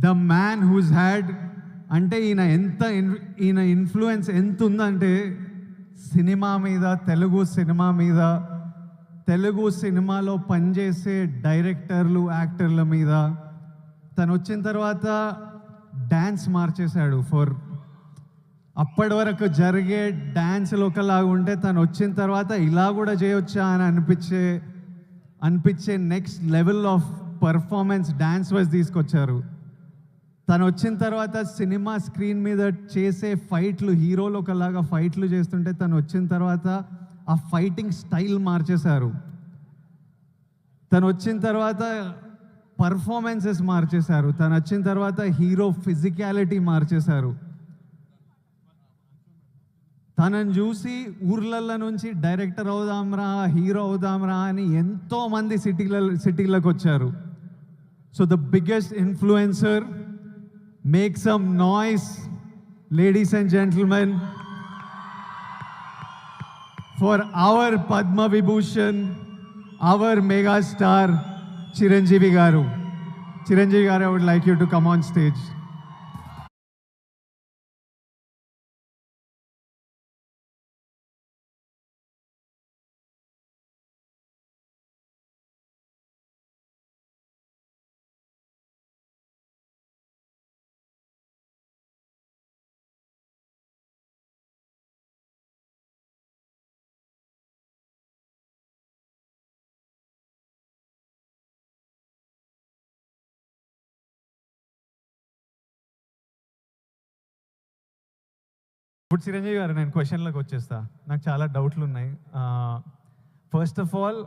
The man who's had అంటే ఈయన ఎంత ఇన్- ఈయన ఇన్ఫ్లుయెన్స్ ఎంత ఉందంటే సినిమా మీద తెలుగు సినిమా మీద తెలుగు సినిమాలో పనిచేసే డైరెక్టర్లు యాక్టర్ల మీద. తను వచ్చిన తర్వాత డ్యాన్స్ మార్చేశాడు ఫర్. అప్పటి వరకు జరిగే డ్యాన్స్లు ఒకలాగా ఉంటే తను వచ్చిన తర్వాత ఇలా కూడా చేయొచ్చా అని అనిపించే అనిపించే next level of performance dance wise తీసుకొచ్చారు. తను వచ్చిన తర్వాత సినిమా స్క్రీన్ మీద చేసే ఫైట్లు హీరోలు ఒకలాగా ఫైట్లు చేస్తుంటే తను వచ్చిన తర్వాత ఆ ఫైటింగ్ స్టైల్ మార్చేశారు. తను వచ్చిన తర్వాత పర్ఫార్మెన్సెస్ మార్చేశారు. తను వచ్చిన తర్వాత హీరో ఫిజికాలిటీ మార్చేశారు. తనని చూసి ఊర్లల్లో నుంచి డైరెక్టర్ అవుదాంరా హీరో అవుదాంరా అని ఎంతోమంది సిటీల సిటీలకు వచ్చారు so the biggest influencer Make some noise, ladies and gentlemen, for our Padma Vibhushan, our mega star, Chiranjeevi Garu. Chiranjeevi Garu, I would like you to come on stage. ఇప్పుడు చిరంజీవి గారు నేను క్వశ్చన్లకు వచ్చేస్తా. నాకు చాలా డౌట్లు ఉన్నాయి ఫస్ట్ ఆఫ్ ఆల్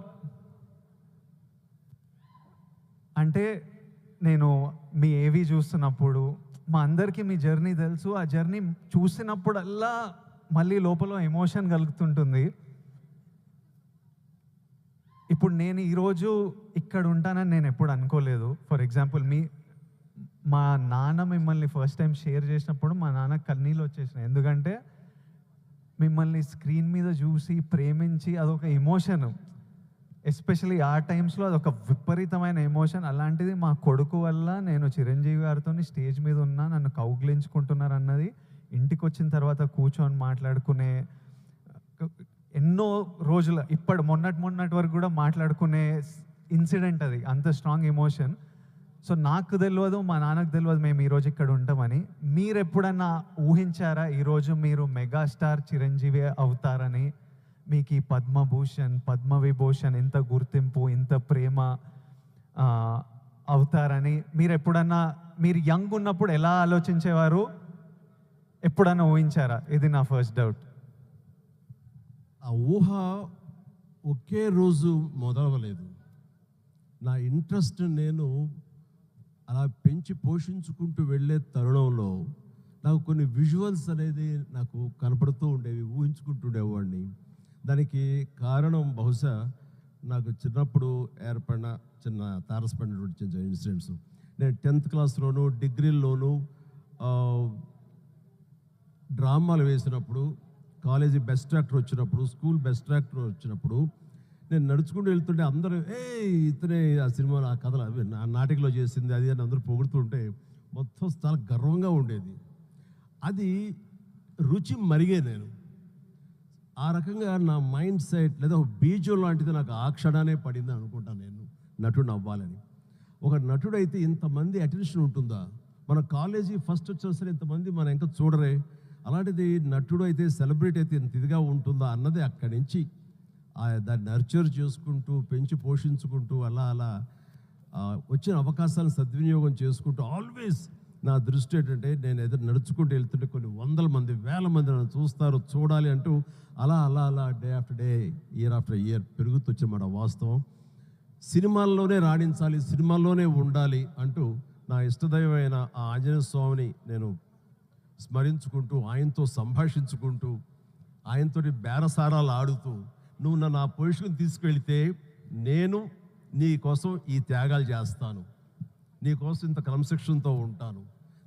అంటే నేను మీ ఏవి చూస్తున్నప్పుడు మా అందరికీ మీ జర్నీ తెలుసు. ఆ జర్నీ చూసినప్పుడల్లా మళ్ళీ లోపల ఎమోషన్ కలుగుతుంటుంది. ఇప్పుడు నేను ఈరోజు ఇక్కడ ఉంటానని నేను ఎప్పుడు అనుకోలేదు. ఫర్ ఎగ్జాంపుల్ మీ మా నాన్న మిమ్మల్ని ఫస్ట్ టైం షేర్ చేసినప్పుడు మా నాన్న కన్నీళ్ళు వచ్చేసినాయి. ఎందుకంటే మిమ్మల్ని స్క్రీన్ మీద చూసి ప్రేమించి అదొక ఎమోషన్ ఎస్పెషలీ ఆ టైమ్స్లో అదొక విపరీతమైన ఎమోషన్ అలాంటిది మా కొడుకు వల్ల నేను చిరంజీవి గారితో స్టేజ్ మీద ఉన్నా నన్ను కౌగిలించుకుంటున్నారు అన్నది ఇంటికి వచ్చిన తర్వాత కూర్చొని మాట్లాడుకునే ఎన్నో రోజుల ఇప్పటి మొన్నటి మొన్నటి వరకు కూడా మాట్లాడుకునే ఇన్సిడెంట్ అది. అంత స్ట్రాంగ్ ఎమోషన్ సో నాకు తెలియదు మా నాన్నకు తెలియదు మేము ఈరోజు ఇక్కడ ఉంటామని. మీరు ఎప్పుడన్నా ఊహించారా ఈరోజు మీరు మెగాస్టార్ చిరంజీవి అవుతారని? మీకు ఈ పద్మభూషణ్ పద్మవిభూషణ్ ఇంత గుర్తింపు ఇంత ప్రేమ అవుతారని మీరు ఎప్పుడన్నా మీరు యంగ్ ఉన్నప్పుడు ఎలా ఆలోచించేవారు? ఎప్పుడన్నా ఊహించారా? ఇది నా ఫస్ట్ డౌట్. ఆ ఊహ ఒకే రోజు మొదలవలేదు. నా ఇంట్రెస్ట్ నేను అలా పెంచి పోషించుకుంటూ వెళ్ళే తరుణంలో నాకు కొన్ని విజువల్స్ అనేది నాకు కనపడుతూ ఉండేవి ఊహించుకుంటుండేవాడిని దానికి కారణం బహుశా నాకు చిన్నప్పుడు ఏర్పడిన చిన్న తారసపడినటువంటి చిన్న ఇన్సిడెంట్స్ నేను టెన్త్ క్లాస్లోను డిగ్రీల్లోనూ డ్రామాలు వేసినప్పుడు కాలేజీ బెస్ట్ యాక్టర్ వచ్చినప్పుడు స్కూల్ బెస్ట్ యాక్టర్ వచ్చినప్పుడు నేను నడుచుకుంటూ వెళ్తుంటే అందరూ ఏ ఇతనే ఆ సినిమాలో ఆ కథలు అవి నా నాటికలో చేసింది అది అని అందరూ పొగుడుతుంటే మొత్తం చాలా గర్వంగా ఉండేది. అది రుచి మరిగే నేను. ఆ రకంగా నా మైండ్ సెట్ లేదా ఒక బీజం లాంటిది నాకు ఆ క్షణానే పడింది అనుకుంటాను నేను. నటుడు అవ్వాలని ఒక నటుడు అయితే ఇంతమంది అటెన్షన్ ఉంటుందా? మన కాలేజీ ఫస్ట్ వచ్చిన సరే ఇంతమంది మనం ఇంకా చూడరే. అలాంటిది నటుడు అయితే సెలబ్రిటీ అయితే ఇంత ఇదిగా ఉంటుందా అన్నది అక్కడి నుంచి దాన్ని నర్చర్ చేసుకుంటూ పెంచి పోషించుకుంటూ అలా అలా వచ్చిన అవకాశాలను సద్వినియోగం చేసుకుంటూ ఆల్వేస్ నా దృష్టి ఏంటంటే నేను ఎదురు నడుచుకుంటూ వెళ్తుంటే కొన్ని వందల మంది వేల మంది నన్ను చూస్తారు చూడాలి అంటూ అలా అలా అలా day after day year after year పెరుగుతూ వచ్చిన వాస్తవం. సినిమాల్లోనే రాణించాలి సినిమాల్లోనే ఉండాలి అంటూ నా ఇష్టదైవమైన ఆ ఆంజనేయ స్వామిని నేను స్మరించుకుంటూ ఆయనతో సంభాషించుకుంటూ ఆయనతోటి బేరసారాలు ఆడుతూ నువ్వు నన్ను ఆ పొజిషన్ తీసుకువెళితే నేను నీ కోసం ఈ త్యాగాలు చేస్తాను. నీ కోసం ఇంత క్రమశిక్షణతో ఉంటాను.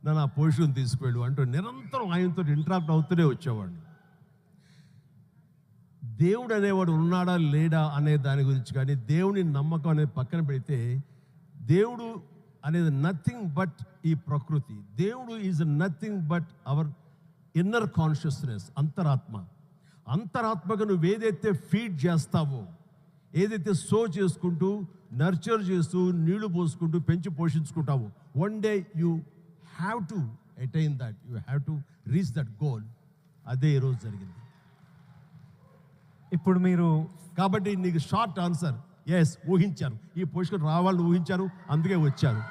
నన్ను ఆ పొజిషన్ తీసుకెళ్ళు అంటూ నిరంతరం ఆయనతో ఇంటరాక్ట్ అవుతూనే వచ్చేవాడిని. దేవుడు అనేవాడు ఉన్నాడా లేడా అనే దాని గురించి కానీ దేవుని నమ్మకం అనేది పక్కన పెడితే దేవుడు అనేది నథింగ్ బట్ ఈ ప్రకృతి. దేవుడు is nothing but our inner consciousness అంతరాత్మ. అంతరాత్మగా నువ్వు ఏదైతే ఫీడ్ చేస్తావో ఏదైతే సో చేసుకుంటూ నర్చర్ చేస్తూ నీళ్ళు పోసుకుంటూ పెంచి పోషించుకుంటావో one day you have to attain that you have to reach that goal. అదే ఈరోజు జరిగింది. ఇప్పుడు మీరు కాబట్టి నీకు షార్ట్ ఆన్సర్. ఎస్ ఊహించారు ఈ పొజిషన్ రావాలని ఊహించారు అందుకే వచ్చారు.